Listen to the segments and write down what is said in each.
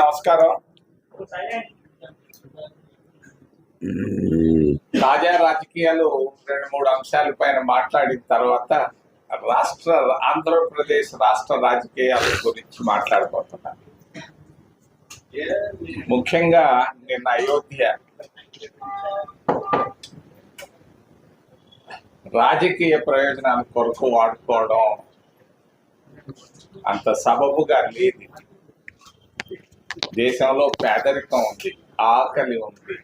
నమస్కారం. తాజా రాజకీయాలు రెండు మూడు అంశాల పైన మాట్లాడిన తర్వాత రాష్ట్ర ఆంధ్రప్రదేశ్ రాష్ట్ర రాజకీయాల గురించి మాట్లాడబోతున్నాను ముఖ్యంగా నిన్న అయోధ్య. రాజకీయ ప్రయోజనాల కొరకు వాడుకోవడం అంత సబబుగా లేదు దేశంలో పేదరికం ఉంది ఆకలి ఉంది.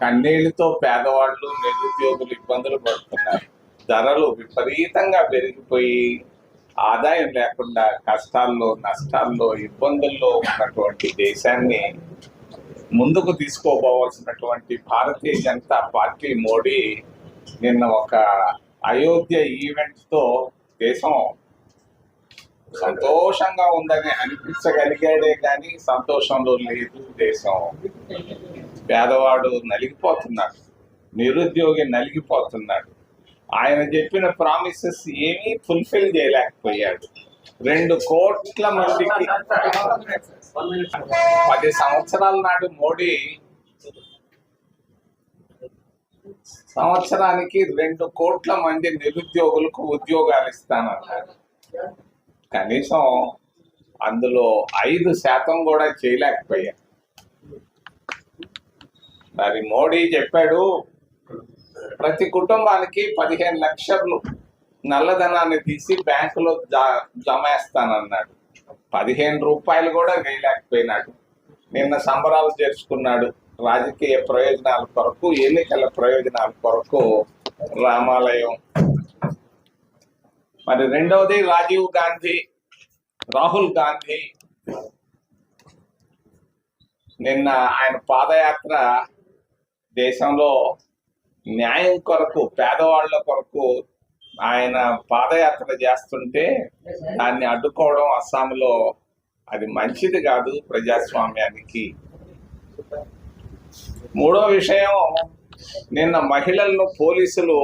కన్నీళ్ళతో పేదవాళ్ళు నిరుద్యోగులు ఇబ్బందులు పడుతున్నారు. ధరలు విపరీతంగా పెరిగిపోయి ఆదాయం లేకుండా కష్టాల్లో నష్టాల్లో ఇబ్బందుల్లో ఉన్నటువంటి దేశాన్ని ముందుకు తీసుకోపోవలసినటువంటి భారతీయ జనతా పార్టీ మోడీ నిన్న ఒక అయోధ్య ఈవెంట్తో దేశం సంతోషంగా ఉందని అనిపించగలిగాడే కానీ సంతోషంలో లేదు దేశం. పేదవాడు నలిగిపోతున్నాడు. నిరుద్యోగి నలిగిపోతున్నాడు. ఆయన చెప్పిన ప్రామిసెస్ ఏమీ ఫుల్ఫిల్ చేయలేకపోయాడు. రెండు కోట్ల మందికి పది సంవత్సరాల నాడు మోడీ సంవత్సరానికి రెండు కోట్ల మంది నిరుద్యోగులకు ఉద్యోగాలు ఇస్తానన్నారు కనీసం అందులో ఐదు శాతం కూడా చేయలేకపోయా. మరి మోడీ చెప్పాడు ప్రతి కుటుంబానికి పదిహేను లక్షలు నల్లధనాన్ని తీసి బ్యాంకులో జా- జమ వేస్తానన్నాడు పదిహేను రూపాయలు కూడా వేయలేకపోయినాడు. నిన్న సంబరాలు చేర్చుకున్నాడు రాజకీయ ప్రయోజనాల కొరకు ఎన్నికల ప్రయోజనాల కొరకు రామాలయం మరి రెండవది రాజీవ్ గాంధీ రాహుల్ గాంధీ. నిన్న ఆయన పాదయాత్ర దేశంలో న్యాయం కొరకు పేదవాళ్ళ కొరకు ఆయన పాదయాత్ర చేస్తుంటే దాన్ని అడ్డుకోవడం అస్సాంలో అది మంచిది కాదు ప్రజాస్వామ్యానికి. మూడో విషయం నిన్న మహిళలను పోలీసులు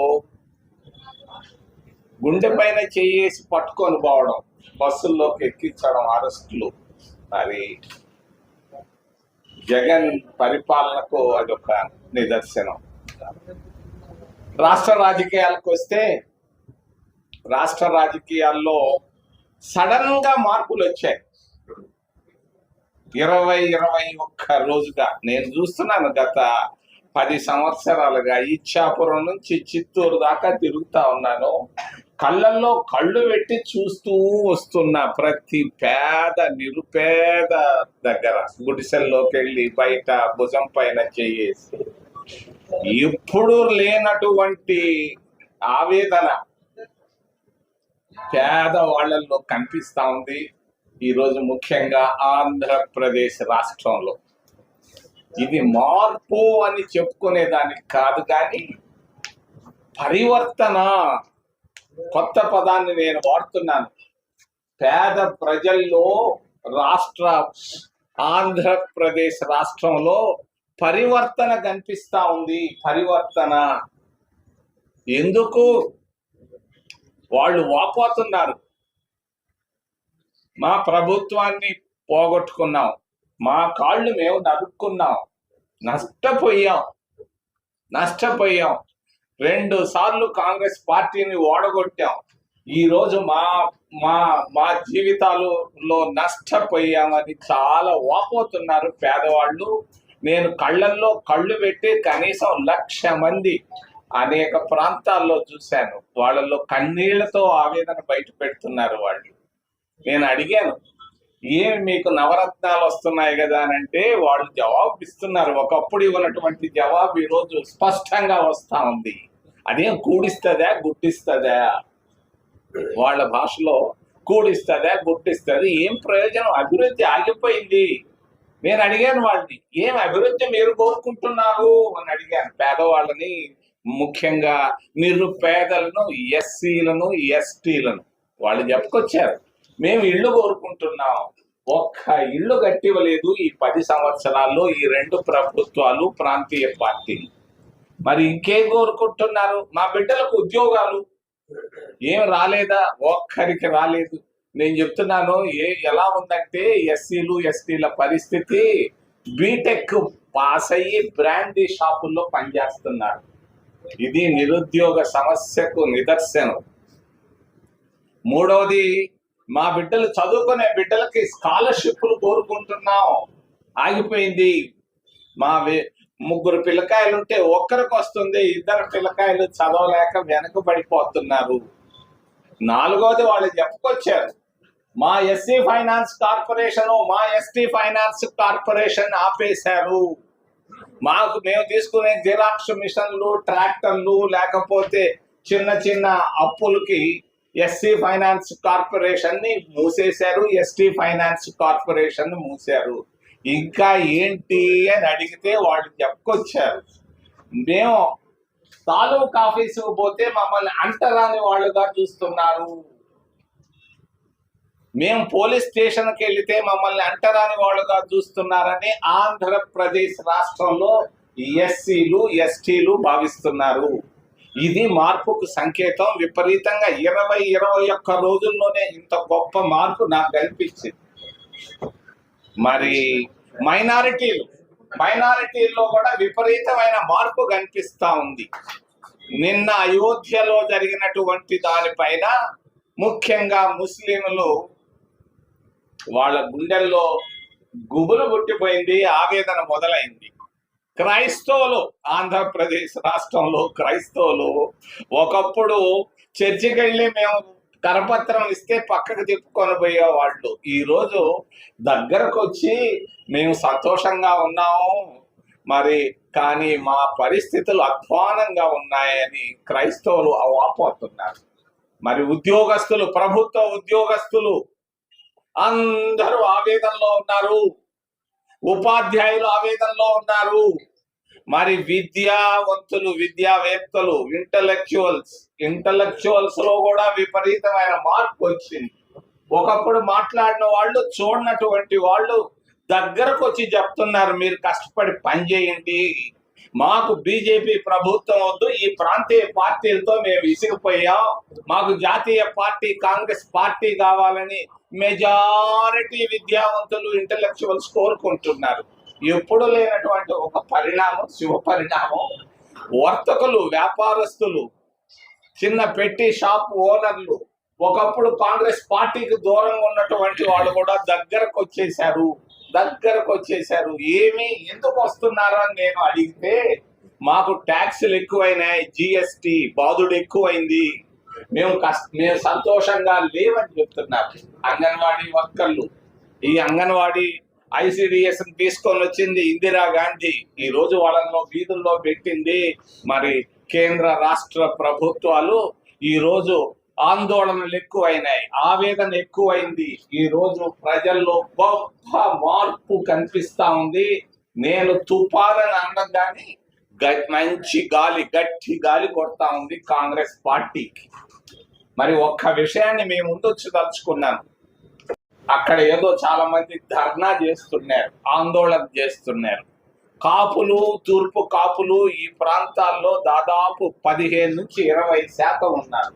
గుండె పైన చేసి పట్టుకొని పోవడం బస్సుల్లోకి ఎక్కించడం అరెస్టులు అది జగన్ పరిపాలనకు అదొక నిదర్శనం. రాష్ట్ర రాజకీయాలకు వస్తే రాష్ట్ర రాజకీయాల్లో సడన్గా మార్పులు వచ్చాయి. ఇరవై ఇరవై ఒక్క రోజుగా నేను చూస్తున్నాను గత పది సంవత్సరాలుగా. ఇచ్చాపురం నుంచి చిత్తూరు దాకా తిరుగుతా ఉన్నాను. కళ్ళల్లో కళ్ళు పెట్టి చూస్తూ వస్తున్న ప్రతి పేద నిరుపేద దగ్గర గుడిసెల్లోకి వెళ్ళి బయట భుజం పైన చేయేసి ఎప్పుడు లేనటువంటి ఆవేదన పేద వాళ్ళల్లో కనిపిస్తూ ఉంది. ఈరోజు ముఖ్యంగా ఆంధ్రప్రదేశ్ రాష్ట్రంలో. ఇది మార్పు అని చెప్పుకునేదానికి కాదు కానీ పరివర్తన కొత్త పదాన్ని నేను వాడుతున్నాను. పేద ప్రజల్లో రాష్ట్ర ఆంధ్రప్రదేశ్ రాష్ట్రంలో పరివర్తన కనిపిస్తా ఉంది. పరివర్తన. ఎందుకు? వాళ్ళు వాపోతున్నారు. మా ప్రభుత్వాన్ని పోగొట్టుకున్నాం. మా కాళ్ళు మేము నరుక్కున్నాం. నష్టపోయాం. నష్టపోయాం. రెండు సార్లు కాంగ్రెస్ పార్టీని ఓడగొట్టాం. ఈ రోజు మా మా మా జీవితాలలో నష్టపోయామని చాలా వాపోతున్నారు పేదవాళ్ళు. నేను కళ్ళల్లో కళ్ళు పెట్టి కనీసం లక్ష మంది అనేక ప్రాంతాల్లో చూశాను. వాళ్ళలో కన్నీళ్ళతో ఆవేదన బయట పెడుతున్నారు వాళ్ళు. నేను అడిగాను ఏమి మీకు నవరత్నాలు వస్తున్నాయి కదా అని అంటే వాళ్ళు జవాబు ఇస్తున్నారు ఒకప్పుడు ఉన్నటువంటి జవాబు ఈరోజు స్పష్టంగా వస్తా ఉంది. అదేం కూడిస్తుందా గుట్టిస్తుందా వాళ్ళ భాషలో కూడిస్తుందా గుట్టిస్తుంది ఏం ప్రయోజనం? అభివృద్ధి ఆగిపోయింది. నేను అడిగాను వాళ్ళని ఏం అభివృద్ధి మీరు కోరుకుంటున్నారు? అని అడిగాను. పేదవాళ్ళని ముఖ్యంగా నిరుపేదలను ఎస్సీలను ఎస్టీలను వాళ్ళు చెప్పుకొచ్చారు. మేము ఇల్లు కోరుకుంటున్నాం. ఒక్క ఇల్లు కట్టివ్వలేదు ఈ పది సంవత్సరాల్లో ఈ రెండు ప్రభుత్వాలు ప్రాంతీయ పార్టీలు. మరి ఇంకేం కోరుకుంటున్నారు? మా బిడ్డలకు ఉద్యోగాలు ఏం రాలేదా? ఒక్కరికి రాలేదు. నేను చెప్తున్నాను ఏ ఎలా ఉందంటే ఎస్సీలు ఎస్టీల పరిస్థితి బీటెక్ పాస్ అయ్యి బ్రాండీ షాపుల్లో పనిచేస్తున్నారు. ఇది నిరుద్యోగ సమస్యకు నిదర్శనం. మూడవది మా బిడ్డలు చదువుకునే బిడ్డలకి స్కాలర్షిప్లు కోరుకుంటున్నాం. ఆగిపోయింది. మా ముగ్గురు పిల్లకాయలు ఉంటే ఒక్కరికి వస్తుంది ఇద్దరు పిల్లకాయలు చదవలేక వెనకబడిపోతున్నారు. నాలుగోది వాళ్ళు చెప్పుకొచ్చారు. మా ఎస్సీ ఫైనాన్స్ కార్పొరేషన్ మా ఎస్టీ ఫైనాన్స్ కార్పొరేషన్ ఆపేశారు. మాకు మేము తీసుకునే జిరాక్స్ మిషన్లు ట్రాక్టర్లు లేకపోతే చిన్న చిన్న అప్పులకి ఎస్సీ ఫైనాన్స్ కార్పొరేషన్ని మూసేశారు ఎస్టీ ఫైనాన్స్ కార్పొరేషన్ మూసారు ఇంకా ఏంటి అని అడిగితే వాళ్ళు చెప్పుకొచ్చారు. మేము తాలూకా ఆఫీసుకు పోతే మమ్మల్ని అంటరాని వాళ్ళుగా చూస్తున్నారు. మేము పోలీస్ స్టేషన్కి వెళితే మమ్మల్ని అంటరాని వాళ్ళుగా చూస్తున్నారని ఆంధ్రప్రదేశ్ రాష్ట్రంలో ఎస్సీలు ఎస్టీలు భావిస్తున్నారు. ఇది మార్పుకు సంకేతం. విపరీతంగా ఇరవై ఇరవై ఒక్క రోజుల్లోనే ఇంత గొప్ప మార్పు నాకు కనిపించింది మరి మైనారిటీలు మైనారిటీల్లో కూడా విపరీతమైన మార్పు కనిపిస్తా ఉంది. నిన్న అయోధ్యలో జరిగినటువంటి దానిపైన ముఖ్యంగా ముస్లింలు వాళ్ళ గుండెల్లో గుబులు పుట్టిపోయింది ఆవేదన మొదలైంది. క్రైస్తవులు ఆంధ్రప్రదేశ్ రాష్ట్రంలో క్రైస్తవులు ఒకప్పుడు చర్చికి వెళ్ళి మేము కరపత్రం ఇస్తే పక్కకు తిప్పుకొని పోయేవాళ్ళు. ఈరోజు దగ్గరకు వచ్చి మేము సంతోషంగా ఉన్నాము. మరి కానీ మా పరిస్థితులు అధ్వానంగా ఉన్నాయని క్రైస్తవులు అవాపోతున్నారు మరి ఉద్యోగస్తులు ప్రభుత్వ ఉద్యోగస్తులు అందరూ ఆవేదనలో ఉన్నారు. ఉపాధ్యాయులు ఆవేదనలో ఉన్నారు. మరి విద్యావంతులు విద్యావేత్తలు ఇంటలెక్చువల్స్ ఇంటలెక్చువల్స్లో కూడా విపరీతమైన మార్పు వచ్చింది. ఒకప్పుడు మాట్లాడిన వాళ్ళు చూడనటువంటి వాళ్ళు దగ్గరకు వచ్చి చెప్తున్నారు మీరు కష్టపడి పని చేయండి. మాకు బీజేపీ ప్రభుత్వం వద్దు. ఈ ప్రాంతీయ పార్టీలతో మేము విసిగిపోయాం మాకు జాతీయ పార్టీ కాంగ్రెస్ పార్టీ కావాలని మెజారిటీ విద్యావంతులు ఇంటలెక్చువల్స్ కోరుకుంటున్నారు ఎప్పుడు లేనటువంటి ఒక పరిణామం శుభ పరిణామం వర్తకులు వ్యాపారస్తులు చిన్న పెట్టి షాప్ ఓనర్లు ఒకప్పుడు కాంగ్రెస్ పార్టీకి దూరంగా ఉన్నటువంటి వాళ్ళు కూడా దగ్గరకు వచ్చేసారు దగ్గరకు వచ్చేసారు ఏమి ఎందుకు వస్తున్నారు అని నేను అడిగితే మాకు ట్యాక్సులు ఎక్కువైనాయి జిఎస్టి బాధుడు ఎక్కువైంది. మేము కష్ట మేము సంతోషంగా లేవని చెప్తున్నారు. అంగన్వాడీ వర్కర్లు. ఈ అంగన్వాడీ ఐసిడిఎస్ తీసుకొని వచ్చింది ఇందిరా గాంధీ. ఈ రోజు వాళ్ళలో వీధుల్లో పెట్టింది మరి కేంద్ర రాష్ట్ర ప్రభుత్వాలు. ఈ రోజు ఆందోళనలు ఎక్కువైనాయి. ఆవేదన ఎక్కువైంది. ఈ రోజు ప్రజల్లో గొప్ప మార్పు కనిపిస్తా ఉంది. నేను తుపాలని అన్నం కానీ గ- మంచి గాలి గట్టి గాలి కొడతా ఉంది కాంగ్రెస్ పార్టీకి. మరి ఒక్క విషయాన్ని మేము ముందొచ్చి తలుచుకున్నాను అక్కడ ఏదో చాలా మంది ధర్నా చేస్తున్నారు ఆందోళన చేస్తున్నారు. కాపులు తూర్పు కాపులు ఈ ప్రాంతాల్లో దాదాపు పదిహేను నుంచి ఇరవై శాతం ఉన్నారు.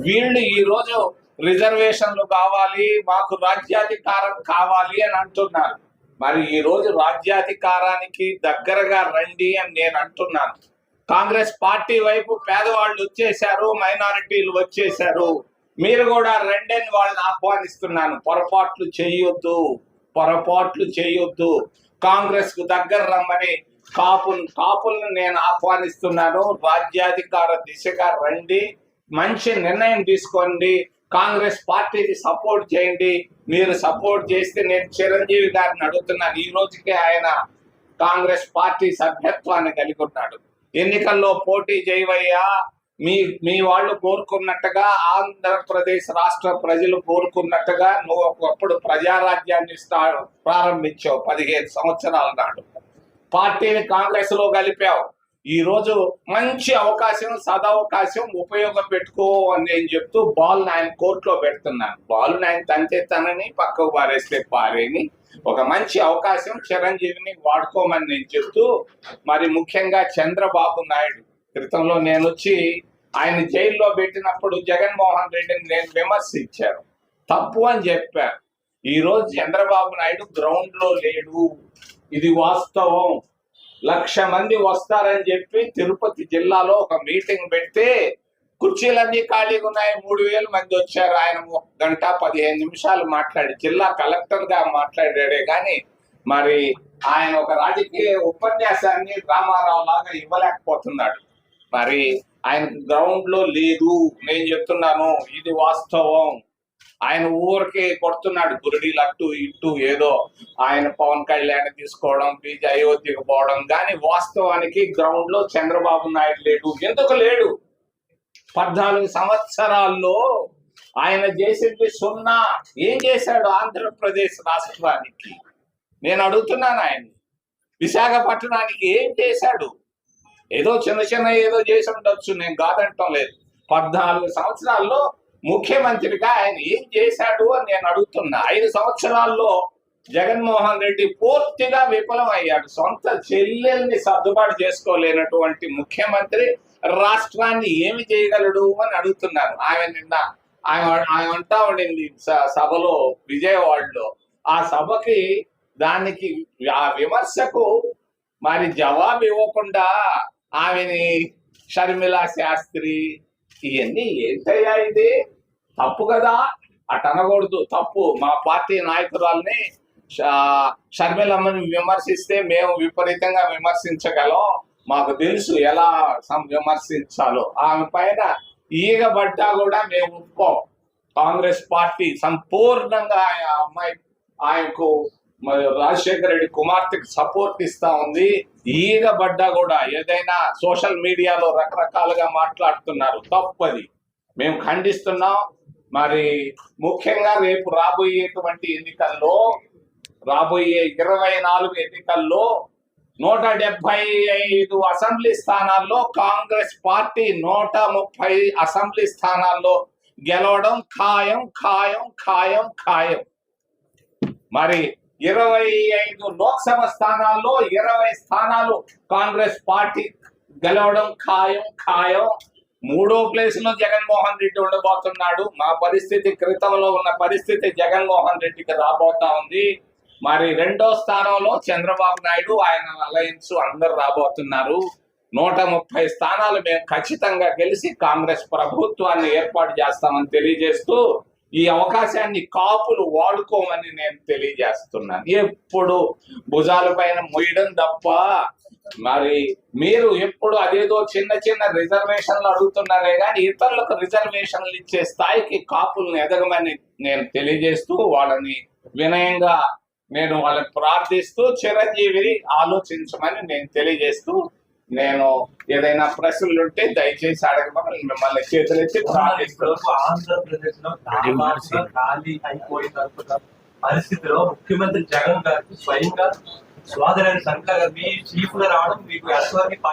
వీళ్ళు ఈరోజు రిజర్వేషన్లు కావాలి మాకు రాజ్యాధికారం కావాలి అని అంటున్నారు. మరి ఈరోజు రాజ్యాధికారానికి దగ్గరగా రండి అని నేను అంటున్నాను. కాంగ్రెస్ పార్టీ వైపు పేదవాళ్ళు వచ్చేసారు మైనారిటీలు వచ్చేసారు మీరు కూడా రెండని వాళ్ళని ఆహ్వానిస్తున్నాను. పొరపాట్లు చేయొద్దు పొరపాట్లు చేయొద్దు. కాంగ్రెస్కు దగ్గర రమ్మని కాపులు కాపులను నేను ఆహ్వానిస్తున్నాను. రాజ్యాధికార దిశగా రండి మంచి నిర్ణయం తీసుకోండి కాంగ్రెస్ పార్టీకి సపోర్ట్ చేయండి. మీరు సపోర్ట్ చేస్తే నేను చిరంజీవి గారిని అడుగుతున్నాను. ఈ రోజుకే ఆయన కాంగ్రెస్ పార్టీ సభ్యత్వాన్ని కలిగి ఉన్నాడు. ఎన్నికల్లో పోటీ చేయవయ్యా. మీ మీ వాళ్ళు కోరుకున్నట్టుగా ఆంధ్రప్రదేశ్ రాష్ట్ర ప్రజలు కోరుకున్నట్టుగా నువ్వు ఒకప్పుడు ప్రజారాజ్యాన్ని స్టా ప్రారంభించావు పదిహేను సంవత్సరాల నాడు. పార్టీని కాంగ్రెస్లో కలిపావు. ఈ రోజు మంచి అవకాశం సదవకాశం ఉపయోగం పెట్టుకో అని నేను చెప్తూ బాల్ ఆయన కోర్టులో పెడుతున్నాను. బాల్ ఆయన తంతే తనని పక్కకు పారేస్తే పారేని ఒక మంచి అవకాశం చిరంజీవిని వాడుకోమని నేను చెప్తూ మరి ముఖ్యంగా చంద్రబాబు నాయుడు. క్రితంలో నేను వచ్చి ఆయన జైల్లో పెట్టినప్పుడు జగన్మోహన్ రెడ్డిని నేను విమర్శించాను. తప్పు అని చెప్పారు ఈ రోజు చంద్రబాబు నాయుడు గ్రౌండ్లో లేడు. ఇది వాస్తవం. లక్ష మంది వస్తారని చెప్పి తిరుపతి జిల్లాలో ఒక మీటింగ్ పెడితే కుర్చీలన్నీ ఖాళీగా ఉన్నాయి. మూడు వేల మంది వచ్చారు. ఆయన ఒక గంట పదిహేను నిమిషాలు మాట్లాడి జిల్లా కలెక్టర్గా మాట్లాడాడే కానీ మరి ఆయన ఒక రాజకీయ ఉపన్యాసాన్ని రామారావు లాగా ఇవ్వలేకపోతున్నాడు. మరి ఆయన గ్రౌండ్లో లేదు. నేను చెప్తున్నాను ఇది వాస్తవం. ఆయన ఊరికే కొడుతున్నాడు. గురిడీలు అటు ఇటు ఏదో ఆయన పవన్ కళ్యాణ్ తీసుకోవడం బీజే అయోధ్యకు పోవడం. కానీ వాస్తవానికి గ్రౌండ్లో చంద్రబాబు నాయుడు లేడు. ఎందుకు లేడు? పద్నాలుగు సంవత్సరాల్లో ఆయన చేసింది సున్నా ఏం చేశాడు ఆంధ్రప్రదేశ్ రాష్ట్రానికి? నేను అడుగుతున్నాను ఆయన విశాఖపట్నానికి ఏం చేశాడు? ఏదో చిన్న చిన్న ఏదో చేసి ఉండొచ్చు నేను కాదంటం లేదు. పద్నాలుగు సంవత్సరాల్లో ముఖ్యమంత్రిగా ఆయన ఏం చేశాడు అని నేను అడుగుతున్నా. ఐదు సంవత్సరాల్లో జగన్మోహన్ రెడ్డి పూర్తిగా విఫలం అయ్యాడు సొంత చెల్లెల్ని సర్దుబాటు చేసుకోలేనటువంటి ముఖ్యమంత్రి రాష్ట్రాన్ని ఏమి చేయగలడు అని అడుగుతున్నారు. ఆమె నిన్న ఆమె ఆమె అంటా ఉండింది స- సభలో విజయవాడలో. ఆ సభకి దానికి ఆ విమర్శకు మరి జవాబు ఇవ్వకుండా ఆమెని షర్మిలా శాస్త్రి ఇవన్నీ ఏంటయ్యా ఇది? తప్పు కదా. అటు అనకూడదు. తప్పు. మా పార్టీ నాయకురాల్ని షర్మిలమ్మని విమర్శిస్తే మేము విపరీతంగా విమర్శించగలం. మాకు తెలుసు ఎలా సం- విమర్శించాలో. ఆమె పైన ఈగ పడ్డా కూడా మేము ఒప్పుకోం. కాంగ్రెస్ పార్టీ సంపూర్ణంగా ఆ అమ్మాయి ఆయనకు మరి రాజశేఖర రెడ్డి కుమార్తెకి సపోర్ట్ ఇస్తా ఉంది. ఈగ పడ్డా కూడా ఏదైనా సోషల్ మీడియాలో రకరకాలుగా మాట్లాడుతున్నారు. తప్పది. మేము ఖండిస్తున్నాం. మరి ముఖ్యంగా రేపు రాబోయేటువంటి ఎన్నికల్లో రాబోయే ఇరవై నాలుగు ఎన్నికల్లో నూట డెబ్బై ఐదు అసెంబ్లీ స్థానాల్లో కాంగ్రెస్ పార్టీ నూట ముప్పై అసెంబ్లీ స్థానాల్లో గెలవడం ఖాయం ఖాయం ఖాయం ఖాయం. మరి ఇరవై ఐదు లోక్సభ స్థానాల్లో ఇరవై స్థానాలు కాంగ్రెస్ పార్టీ గెలవడం ఖాయం ఖాయం. మూడో ప్లేస్లో జగన్మోహన్ రెడ్డి ఉండబోతున్నాడు. మా పరిస్థితి క్రితంలో ఉన్న పరిస్థితి జగన్మోహన్ రెడ్డికి రాబోతా ఉంది. మరి రెండో స్థానంలో చంద్రబాబు నాయుడు ఆయన అలయన్స్ అందరు రాబోతున్నారు. నూట ముప్పై స్థానాలు మేము ఖచ్చితంగా గెలిచి కాంగ్రెస్ ప్రభుత్వాన్ని ఏర్పాటు చేస్తామని తెలియజేస్తూ ఈ అవకాశాన్ని కాపులు వాడుకోమని నేను తెలియజేస్తున్నాను. ఎప్పుడు భుజాల పైన మొయ్యడం తప్ప మరి మీరు ఎప్పుడు అదేదో చిన్న చిన్న రిజర్వేషన్లు అడుగుతున్నారే కానీ ఇతరులకు రిజర్వేషన్లు ఇచ్చే స్థాయికి కాపులను ఎదగమని నేను తెలియజేస్తూ వాళ్ళని వినయంగా నేను వాళ్ళని ప్రార్థిస్తూ చిరంజీవిని ఆలోచించమని నేను తెలియజేస్తూ నేను ఏదైనా ప్రశ్నలు ఉంటే దయచేసి అడగమని మిమ్మల్ని చేతులెత్తి ఇప్పటివరకు ఆంధ్రప్రదేశ్లో ఖాళీ అయిపోయిన పరిస్థితిలో ముఖ్యమంత్రి జగన్ గారికి స్వయంగా సోదరైన శంకర్ గారు మీ చీఫ్గా రావడం మీకు